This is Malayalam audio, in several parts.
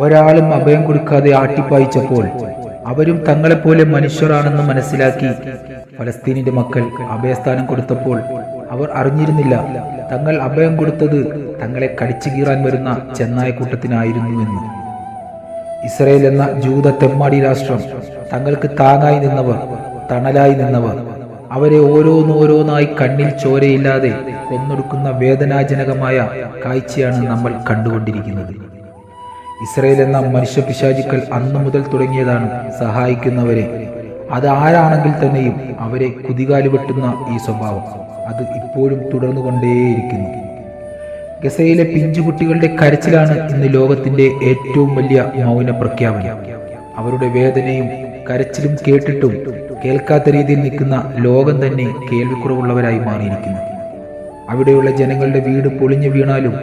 ഒരാളും അഭയം കൊടുക്കാതെ ആട്ടിപ്പായിച്ചപ്പോൾ അവരും തങ്ങളെപ്പോലെ മനുഷ്യരാണെന്ന് മനസ്സിലാക്കി ഫലസ്തീനിന്റെ മക്കൾ അഭയസ്ഥാനം കൊടുത്തപ്പോൾ അവർ അറിഞ്ഞിരുന്നില്ല തങ്ങൾ അഭയം കൊടുത്തത് തങ്ങളെ കടിച്ചു കീറാൻ വരുന്ന ചെന്നായക്കൂട്ടത്തിനായിരുന്നു എന്ന്. ഇസ്രയേൽ എന്ന ജൂത തെമ്മാടി രാഷ്ട്രം തങ്ങൾക്ക് താങ്ങായി നിന്നവർ തണലായി നിന്നവർ അവരെ ഓരോന്നോരോന്നായി കണ്ണിൽ ചോരയില്ലാതെ കൊന്നൊടുക്കുന്ന വേദനാജനകമായ കാഴ്ചയാണ് നമ്മൾ കണ്ടുകൊണ്ടിരിക്കുന്നത്. ഇസ്രയേൽ എന്ന മനുഷ്യ പിശാചുക്കൾ അന്നു മുതൽ തുടങ്ങിയതാണ് സഹായിക്കുന്നവരെ. അത് ആരാണെങ്കിൽ തന്നെയും അവരെ കുതികാലി വെട്ടുന്ന ഈ സ്വഭാവം അത് ഇപ്പോഴും തുടർന്നുകൊണ്ടേയിരിക്കുന്നു. ഗസയിലെ പിഞ്ചുകുട്ടികളുടെ കരച്ചിലാണ് ഇന്ന് ലോകത്തിന്റെ ഏറ്റവും വലിയ മൗന പ്രഖ്യാപനം അവരുടെ വേദനയും കരച്ചിലും കേട്ടിട്ടും കേൾക്കാത്ത രീതിയിൽ നിൽക്കുന്ന ലോകം തന്നെ കേൾവിക്കുറവുള്ളവരായി മാറിയിരിക്കുന്നു. അവിടെയുള്ള ജനങ്ങളുടെ വീട് പൊളിഞ്ഞു വീണാലും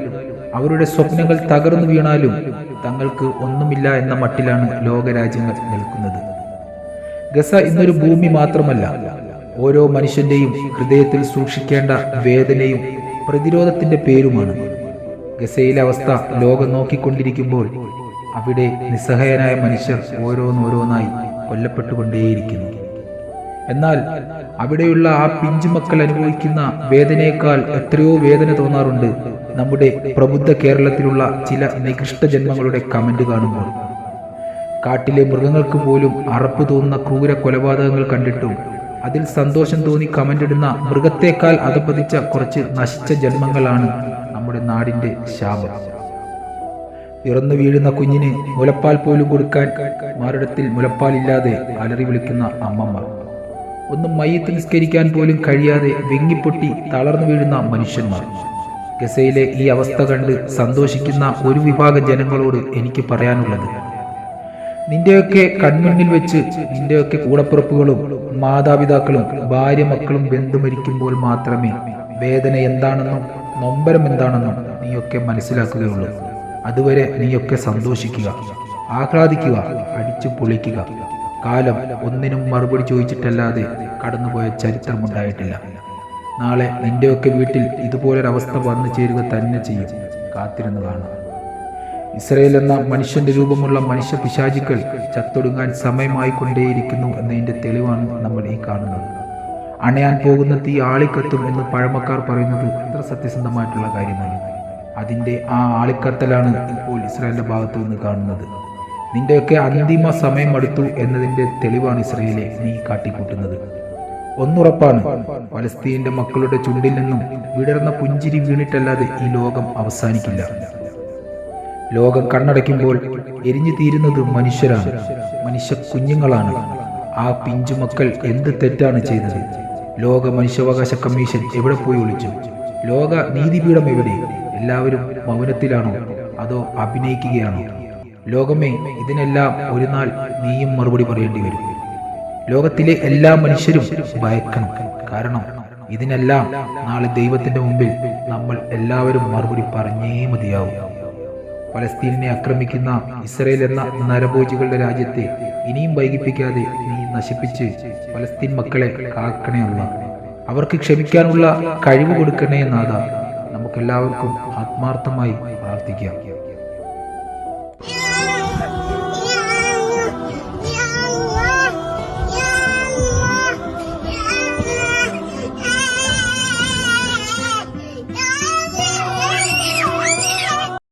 അവരുടെ സ്വപ്നങ്ങൾ തകർന്നു വീണാലും തങ്ങൾക്ക് ഒന്നുമില്ല എന്ന മട്ടിലാണ് ലോകരാജ്യങ്ങൾ നിൽക്കുന്നത്. ഗസ ഇന്നൊരു ഭൂമി മാത്രമല്ല ഓരോ മനുഷ്യന്റെയും ഹൃദയത്തിൽ സൂക്ഷിക്കേണ്ട വേദനയും പ്രതിരോധത്തിന്റെ പേരുമാണ്. ഗസയിലെ അവസ്ഥ ലോകം നോക്കിക്കൊണ്ടിരിക്കുമ്പോൾ അവിടെ നിസ്സഹായനായ മനുഷ്യർ ഓരോന്നോരോന്നായി കൊല്ലപ്പെട്ടുകൊണ്ടേയിരിക്കുന്നു. എന്നാൽ അവിടെയുള്ള ആ പിഞ്ചുമക്കൾ അനുഭവിക്കുന്ന വേദനയേക്കാൾ എത്രയോ വേദന തോന്നാറുണ്ട്. നമ്മുടെ പ്രബുദ്ധ കേരളത്തിലുള്ള ചില നികൃഷ്ട ജന്മങ്ങളുടെ കമന്റ് കാണുമ്പോൾ. കാട്ടിലെ മൃഗങ്ങൾക്ക് പോലും അറപ്പ് തോന്നുന്ന ക്രൂര കൊലപാതകങ്ങൾ കണ്ടിട്ടും അതിൽ സന്തോഷം തോന്നി കമന്റ് ഇടുന്ന മൃഗത്തേക്കാൾ അധപതിച്ച കുറച്ച് നശിച്ച ജന്മങ്ങളാണ് നമ്മുടെ നാടിന്റെ ശാപം. പിറന്നു വീഴുന്ന കുഞ്ഞിന് മുലപ്പാൽ പോലും കൊടുക്കാൻ മാറിടത്തിൽ മുലപ്പാലില്ലാതെ അലറി വിളിക്കുന്ന അമ്മമ്മ. ഒന്നും മയ്യത്ത് നിസ്കരിക്കാൻ പോലും കഴിയാതെ വെങ്ങിപ്പൊട്ടി തളർന്നു വീഴുന്ന മനുഷ്യന്മാർ. ഗസയിലെ ഈ അവസ്ഥ കണ്ട് സന്തോഷിക്കുന്ന ഒരു വിഭാഗം ജനങ്ങളോട് എനിക്ക് പറയാനുള്ളത്. നിന്റെയൊക്കെ കൺമുന്നിൽ വെച്ച് നിന്റെയൊക്കെ കൂടപ്പുറപ്പുകളും മാതാപിതാക്കളും ഭാര്യ മക്കളും ബന്ധു മരിക്കുമ്പോൾ മാത്രമേ വേദന എന്താണെന്നും നൊമ്പരം എന്താണെന്നും നീയൊക്കെ മനസ്സിലാക്കുകയുള്ളൂ. അതുവരെ നീയൊക്കെ സന്തോഷിക്കുക ആഹ്ലാദിക്കുക അടിച്ചു പൊളിക്കുക. കാലം ഒന്നിനും മറുപടി ചോദിച്ചിട്ടല്ലാതെ കടന്നുപോയ ചരിത്രമുണ്ടായിട്ടില്ല. നാളെ നിന്റെയൊക്കെ വീട്ടിൽ ഇതുപോലൊരവസ്ഥ വന്നു ചേരുക തന്നെ ചെയ്യും. കാത്തിരുന്നു കാണാം ഇസ്രയേൽ എന്ന മനുഷ്യന്റെ രൂപമുള്ള മനുഷ്യ പിശാചിക്കൾ ചത്തൊടുങ്ങാൻ സമയമായി കൊണ്ടേയിരിക്കുന്നു എന്നതിന്റെ തെളിവാണ് നമ്മൾ ഈ കാണുന്നത്. അണയാൻ പോകുന്ന തീ ആളിക്കത്തും എന്ന് പഴമക്കാർ പറയുന്നത് എത്ര സത്യസന്ധമായിട്ടുള്ള കാര്യമാണ്. അതിന്റെ ആ ആളിക്കത്തലാണ് ഇപ്പോൾ ഇസ്രായേലിന്റെ ഭാഗത്തു നിന്ന് കാണുന്നത്. നിന്റെയൊക്കെ അന്തിമ സമയം അടുത്തു എന്നതിന്റെ തെളിവാണ് ഇസ്രയേലെ നീ കാട്ടിക്കൂട്ടുന്നത്. ഒന്നുറപ്പാണ് പലസ്തീന്റെ മക്കളുടെ ചുണ്ടിൽ നിന്നും വിടർന്ന പുഞ്ചിരി വീണിട്ടല്ലാതെ ഈ ലോകം അവസാനിക്കില്ല. ലോകം കണ്ണടയ്ക്കുമ്പോൾ എരിഞ്ഞു തീരുന്നത് മനുഷ്യരാണ് മനുഷ്യ കുഞ്ഞുങ്ങളാണ്. ആ പിഞ്ചു മക്കൾ എന്ത് തെറ്റാണ് ചെയ്തത്? ലോക മനുഷ്യാവകാശ കമ്മീഷൻ എവിടെ പോയി ഒളിച്ചു? ലോക നീതിപീഠം എവിടെ? എല്ലാവരും മൗനത്തിലാണോ? അതോ അഭിനയിക്കുകയാണോ? ലോകമേ ഇതിനെല്ലാം ഒരു നാൾ നീയും മറുപടി പറയേണ്ടി വരും. ലോകത്തിലെ എല്ലാ മനുഷ്യരും ഭയക്കണം. കാരണം ഇതിനെല്ലാം നാളെ ദൈവത്തിന്റെ മുമ്പിൽ നമ്മൾ എല്ലാവരും മറുപടി പറഞ്ഞേ മതിയാവും. പലസ്തീനെ ആക്രമിക്കുന്ന ഇസ്രയേൽ എന്ന നരഭോജികളുടെ രാജ്യത്തെ ഇനിയും വൈകിപ്പിക്കാതെ നീ നശിപ്പിച്ച് പലസ്തീൻ മക്കളെ കാക്കണേ അല്ല അവർക്ക് ക്ഷമിക്കാനുള്ള കഴിവ് കൊടുക്കണേ നാഥ. നമുക്കെല്ലാവർക്കും ആത്മാർത്ഥമായി പ്രാർത്ഥിക്കാം.